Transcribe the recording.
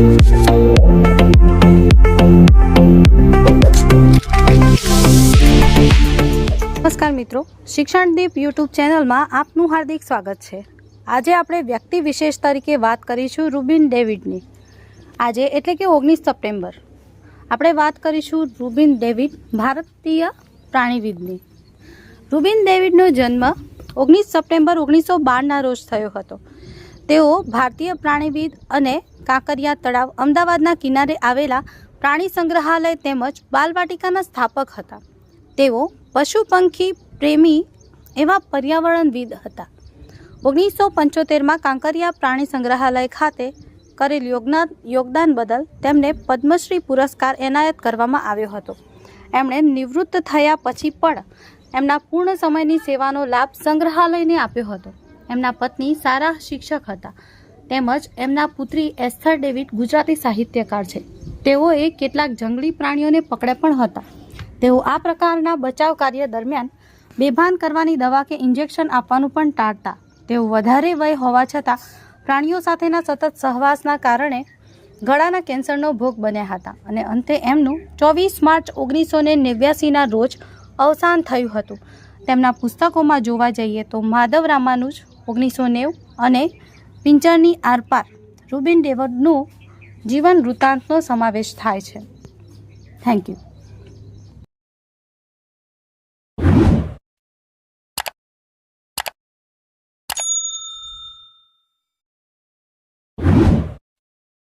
નમસ્કાર મિત્રો. શિક્ષણદીપ યુટ્યુબ ચેનલમાં આપનું હાર્દિક સ્વાગત છે. આજે આપણે વ્યક્તિ વિશેષ તરીકે વાત કરીશું રૂબિન ડેવિડની. આજે એટલે કે ઓગણીસ સપ્ટેમ્બર. આપણે વાત કરીશું રૂબિન ડેવિડ ભારતીય પ્રાણીવિદની. રૂબિન ડેવિડનો જન્મ ઓગણીસ સપ્ટેમ્બર ઓગણીસો બારના રોજ થયો હતો. તેઓ ભારતીય પ્રાણીવિદ અને કાંકરિયા તળાવ અમદાવાદના કિનારે આવેલા પ્રાણી સંગ્રહાલય તેમજ બાલવાટિકાના સ્થાપક હતા. તેઓ પશુ પંખી પ્રેમી એવા પર્યાવરણવિદ હતા. ઓગણીસો પંચોતેરમાં કાંકરિયા પ્રાણી સંગ્રહાલય ખાતે કરેલ યોગદાન યોગદાન બદલ તેમને પદ્મશ્રી પુરસ્કાર એનાયત કરવામાં આવ્યો હતો. એમણે નિવૃત્ત થયા પછી પણ એમના પૂર્ણ સમયની સેવાનો લાભ સંગ્રહાલયને આપ્યો હતો. એમના પત્ની સારા શિક્ષક હતા. તેમજ એમના પુત્રી એસ્થર ડેવિડ ગુજરાતી સાહિત્યકાર છે. તેઓએ કેટલાક જંગલી પ્રાણીઓને પકડે પણ હતા. તેઓ આ પ્રકારના બચાવ કાર્ય દરમિયાન બેભાન કરવાની દવા કે ઇન્જેક્શન આપવાનું પણ ટાળતા. તેઓ વધારે વય હોવા છતાં પ્રાણીઓ સાથેના સતત સહવાસના કારણે ગળાના કેન્સરનો ભોગ બન્યા હતા અને અંતે એમનું ચોવીસ માર્ચ ઓગણીસો ને નેવ્યાસીના રોજ અવસાન થયું હતું. તેમના પુસ્તકોમાં જોવા જઈએ તો માધવ રામાનુજ ઓગણીસો નેવું અને પિંજરની આરપાર રૂબિન ડેવડનું જીવન વૃત્તાંતનો સમાવેશ થાય છે. Thank you